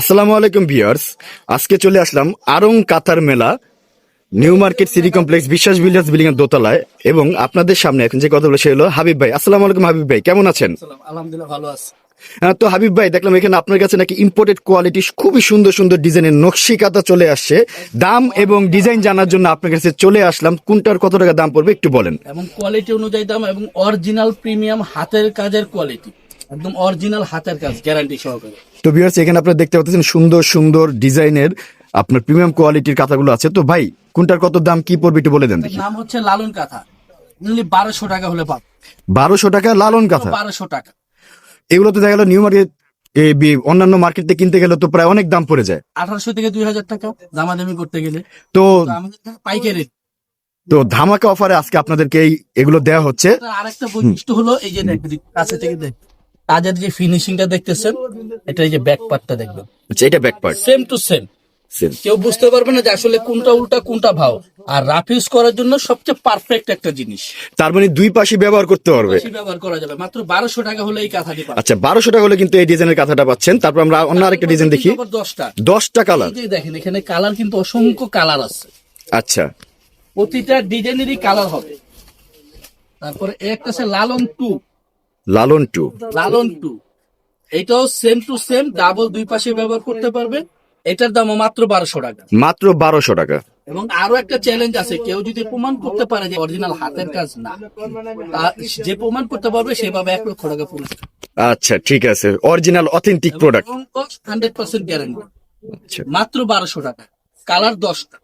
আসসালামু আলাইকুম ভিউয়ার্স। আজকে চলে আসলাম আরং কাতার মেলা new market city complex Biswas builders building এর দোতলায়। এবং আপনাদের সামনে এখন যে কথা বলে সে হলো হাবিব ভাই। আসসালামু আলাইকুম হাবিব ভাই। কেমন আছেন? আলহামদুলিল্লাহ ভালো আছে। হ্যাঁ, তো হাবিব ভাই দেখলাম এখানে আপনার কাছে নাকি ইম্পোর্টেড কোয়ালিটি খুবই সুন্দর সুন্দর ডিজাইনের নকশি কাতা চলে আসছে। দাম এবং ডিজাইন জানার জন্য আপনার কাছে চলে আসলাম। কোনটার কত টাকা দাম পড়বে একটু বলেন। এবং কোয়ালিটি অনুযায়ী দাম এবং অরিজিনাল প্রিমিয়াম হাতের কাজের কোয়ালিটি একদম অরিজিনাল হাতের কাজ গ্যারান্টি সহকারে। তো ভিউয়ার্স এখানে আপনারা দেখতে পাচ্ছেন সুন্দর সুন্দর ডিজাইনের আপনার প্রিমিয়াম কোয়ালিটির কাতাগুলো আছে। তো ভাই কোনটার কত দাম কি পড়বে একটু বলে দেন দেখি। নাম হচ্ছে লালন কাঁথা। অনলি বারোশো টাকা হলে পাব বারোশো টাকা লালন কাঁথা? বারোশো টাকা। এগুলো তো দেখা গেল নিউ মার্কেট অন্যান্য মার্কেটে কিনতে গেলে তো প্রায় অনেক দাম পড়ে যায়। আঠারোশো থেকে দুই হাজার টাকা দামাদামি করতে গেলে। তো পাইকারি তো ধামাকা অফারে আজকে আপনাদেরকে এগুলো দেওয়া হচ্ছে। আরেকটা বৈশিষ্ট্য হলো এই যে কাছে থেকে দেখ। কাজের যে ফিনিশিংটা দেখতেছেন এটা এই যে ব্যাক পার্টটা দেখবেন। আচ্ছা, এটা back part same to same কেউ বুঝতে পারবে না যে আসলে কোনটা উল্টা কোনটা ভাও। আর রাফ ইউজ করার জন্য সবচেয়ে পারফেক্ট একটা জিনিস। তার মানে দুই পাশে ব্যবহার করতে পারবে। ব্যবহার করা যাবে। মাত্র বারোশো টাকা হলে এই কাঁথাটি আচ্ছা বারোশো টাকা হলে কিন্তু এই ডিজাইনের কাঁথাটা পাচ্ছেন। তারপর আমরা অন্য আরেকটা ডিজাইন দেখি। দশটা। দশটা কালার দেখেন এখানে কালার কিন্তু অসংখ্য কালার আছে। আচ্ছা। প্রতিটা ডিজাইনেরই কালার হবে। তারপরে একটা আছে Lalon two. Lalon two. Lalon two. এটাও সেম টু সেম ডাবল দুই পাশে ব্যবহার করতে পারবে। এটার দামও মাত্র বারোশো টাকা। মাত্র বারোশো টাকা। এবং আরও একটা চ্যালেঞ্জ আছে কেউ যদি প্রমাণ করতে পারে যে অরিজিনাল হাতের কাজ না যে প্রমাণ করতে পারবে সেভাবে এক লক্ষ টাকা পুরস্কার। আচ্ছা ঠিক আছে। Original authentic product hundred percent guarantee আচ্ছা। মাত্র বারোশো টাকা। কালার দশটা।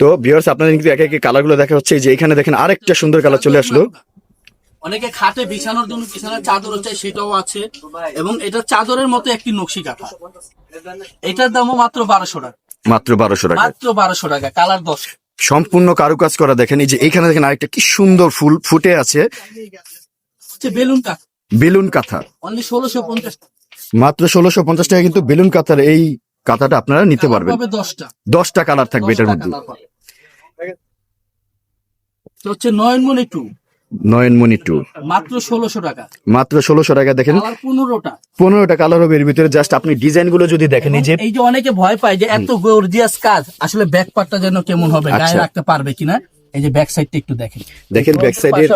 তো ভিউয়ার্স আপনাদের কিন্তু একে একে কালারগুলো দেখা হচ্ছে। যে এখানে দেখেন আরেকটা সুন্দর কালার চলে আসলো। অনেকে খাটে বিছানোর জন্য বিছানার চাদরও চাই সেটাও আছে। এবং এটা চাদরের মতো একটি নকশি কাঁথা এটার দামও মাত্র বারোশো টাকা। মাত্র বারোশো টাকা। মাত্র বারোশো টাকা কালার দশ। সম্পূর্ণ কারুকাজ করা দেখেন এই যে এখানে দেখেন আরেকটা কি সুন্দর ফুল ফুটে আছে। বেলুন কাঁথা বেলুন কাঁথা। অনলি ষোলোশো পঞ্চাশ মাত্র ষোলোশো পঞ্চাশ টাকা কিন্তু বেলুন কাঁথার এই কাঁথাটা আপনারা নিতে পারবেন। দশটা। দশটা কালার থাকবে এটার মধ্যে। হচ্ছে নয়নমণি টু। নয়নমণি টু মাত্র ষোলোশো টাকা। মাত্র ষোলোশো টাকা দেখেন। পনেরোটা। পনেরোটা কালার হবে এর ভিতরে। জাস্ট আপনি ডিজাইনগুলো যদি দেখেন এই যে এই যে অনেকে ভয় পায় যে এত গর্জিয়াস কাজ আসলে ব্যাক পার্টটা যেন কেমন হবে গায়ে। রাখতে পারবে কিনা? এই যে ব্যাক সাইডটা একটু দেখেন। দেখেন ব্যাক সাইডের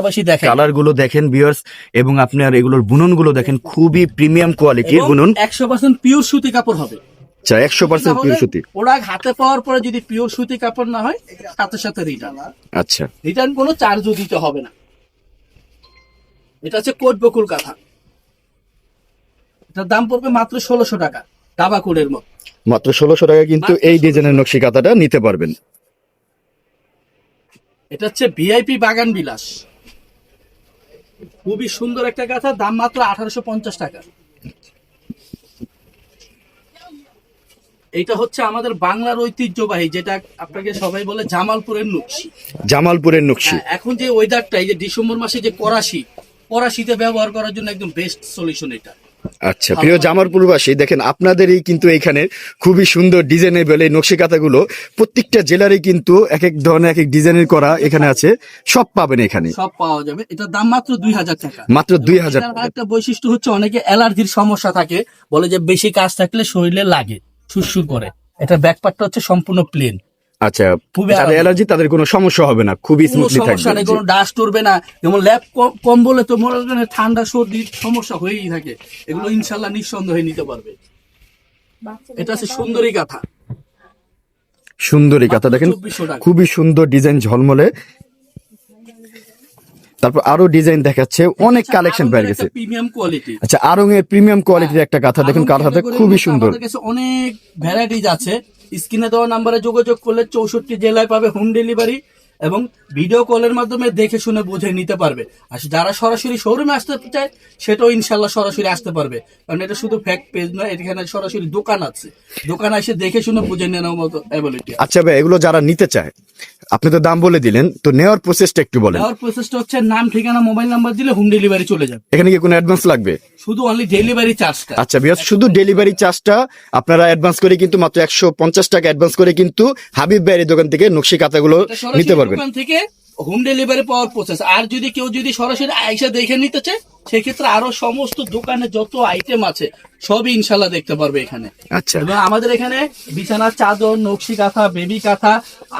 কালারগুলো দেখেন। বিয়ার্স এবং আপনার এগুলোর বুননগুলো দেখেন খুবই প্রিমিয়াম কোয়ালিটির বুনন। একশো পার্সেন্ট পিওর সুতি কাপড় হবে। আচ্ছা একশো পার্সেন্ট পিওর সুতি। ওরা হাতে পাওয়ার পরে যদি পিওর সুতি কাপড় না হয় সাথে সাথে রিটার্ন আচ্ছা। রিটার্ন কোনো চার্জও দিতে হবে না। এটা হচ্ছে কোট বকুল কাঁথা। এটার দাম পড়বে মাত্র ষোলোশো টাকা দাবা কোডের মতো। মাত্র ষোলোশো টাকা কিন্তু এই ডিজাইনের নকশি কাঁথাটা নিতে পারবেন। এটা হচ্ছে ভিআইপি বাগান বিলাস। খুবই সুন্দর একটা কাঁথা দাম মাত্র আঠারোশো পঞ্চাশ টাকা। এইটা হচ্ছে আমাদের বাংলার ঐতিহ্যবাহী যেটা আপনাকে সবাই বলে জামালপুরের নকশি। জামালপুরের নকশি। হ্যাঁ, এখন যে ওয়েদারটা এই যে ডিসেম্বর মাসে যে করাশি করাশিতে ব্যবহার করার জন্য একদম বেস্ট সলিউশন এটা। আচ্ছা প্রিয় জামালপুরবাসী দেখেন আপনাদেরই কিন্তু এখানে খুবই সুন্দর ডিজাইনেবল এই নকশি কাঁথাগুলো প্রত্যেকটা জেলারই কিন্তু এক এক ধরনের এক এক ডিজাইনের করা এখানে আছে। সব পাবেন এখানে। সব পাওয়া যাবে। এটার দাম মাত্র দুই হাজার টাকা। মাত্র দুই হাজার আরেকটা বৈশিষ্ট্য হচ্ছে অনেকে অ্যালার্জির সমস্যা থাকে বলে যে বেশি কাজ থাকলে শরীরে লাগে সুরসুর করে। এটা ব্যাকপার্টটা হচ্ছে সম্পূর্ণ প্লেন আচ্ছা খুবই যাদের অ্যালার্জি তাদের কোনো সমস্যা হবে না খুবই স্মুথলি থাকবে সমস্যা নেই কোনো ডাস্ট উঠবে না। যেমন ল্যাব কম বলে তো মনে করেন ঠান্ডা সর্দি সমস্যা হয়েই থাকে। এগুলো ইনশাল্লাহ নিঃসন্দেহে নিতে পারবে। এটা হচ্ছে সুন্দরী কথা। সুন্দরী কাঁথা দেখেন 2400 খুবই সুন্দর ডিজাইন ঝলমলে। তারপর আরও ডিজাইন দেখাচ্ছে অনেক কালেকশন পেয়ে গেছে। প্রিমিয়াম কোয়ালিটি আচ্ছা আরং এর প্রিমিয়াম কোয়ালিটির একটা কাঁথা দেখুন কাঁথাটা খুবই সুন্দর। অনেক ভ্যারাইটিজ আছে। স্ক্রিনে দেওয়া নাম্বারে যোগাযোগ করলে চৌষট্টি জেলায় পাবে হোম ডেলিভারি এবং ভিডিও কলের মাধ্যমে দেখে শুনে বুঝে নিতে পারবে। আর যারা সরাসরি শোরুমে আসতে চায় সেটাও ইনশাল্লাহ সরাসরি আসতে পারবে। কারণ এটা শুধু ফ্যাক্ট পেজ নয় এখানে সরাসরি দোকান আছে। দোকান এসে দেখে শুনে বুঝে নেওয়ার মতো অ্যাবিলিটি আচ্ছা ভাই এগুলো যারা নিতে চায় আপনি তো দাম বলে দিলেন তো নেওয়ার প্রসেসটা একটু বলেন। নেওয়ার প্রসেসটা হচ্ছে নাম ঠিকানা মোবাইল নাম্বার দিলে হোম ডেলিভারি চলে যাবে। এখানে কি কোনো অ্যাডভান্স লাগবে? শুধু অনলি ডেলিভারি চার্জটা আচ্ছা বিয়াস শুধু ডেলিভারি চার্জটা আপনারা অ্যাডভান্স করে কিন্তু মাত্র একশো পঞ্চাশ টাকা অ্যাডভান্স করে কিন্তু হাবিব ভাইয়ের দোকান থেকে নকশি কাঁথাগুলো নিতে পারবেন। দোকান থেকে হোম ডেলিভারি পাওয়ার প্রসেস আর যদি কেউ যদি সরাসরি আইসা দেখে নিতে চায় সেক্ষেত্রে আরও সমস্ত দোকানে যত আইটেম আছে সবই ইনশাল্লাহ দেখতে পারবে এখানে। আচ্ছা। এবং আমাদের এখানে বিছানার চাদর নকশি কাঁথা বেবি কাঁথা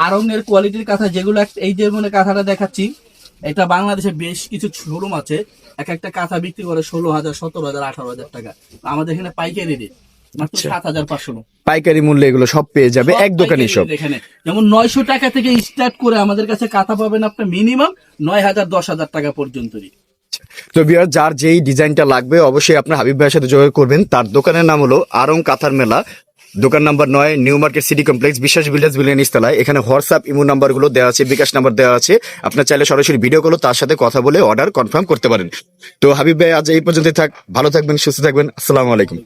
আরঙের কোয়ালিটির কাঁথা যেগুলো এই যে মানে কাঁথাটা দেখাচ্ছি এটা বাংলাদেশে বেশ কিছু শোরুম আছে। এক একটা কাঁথা বিক্রি করে ষোলো হাজার সতেরো হাজার আঠারো হাজার টাকা। আমাদের এখানে পাইকারি রেট আচ্ছা। পাইকারি মূল্যে এগুলো সব পেয়ে যাবে এক দোকানে সব। যেমন নয়শো টাকা থেকে স্টার্ট করে আমাদের কাছে কাঁথা পাবেন আপনি মিনিমাম নয় হাজার দশ হাজার টাকা পর্যন্তই তো বিয়ার যার যেই ডিজাইনটা লাগবে অবশ্যই আপনার হাবিব ভাইয়ের সাথে যোগাযোগ করবেন। তার দোকানের নাম হলো আরং কাথার মেলা। দোকান নাম্বার নয় new market city complex Biswas builders billion ইস্তালায় এখানে হোয়াটসঅ্যাপ ইমো নাম্বারগুলো দেওয়া আছে বিকাশ নাম্বার দেওয়া আছে। আপনার চাইলে সরাসরি ভিডিও কল তার সাথে কথা বলে অর্ডার কনফার্ম করতে পারেন। তো হাবিব ভাই আজ এই পর্যন্ত থাক। ভালো থাকবেন সুস্থ থাকবেন। আসসালামু আলাইকুম।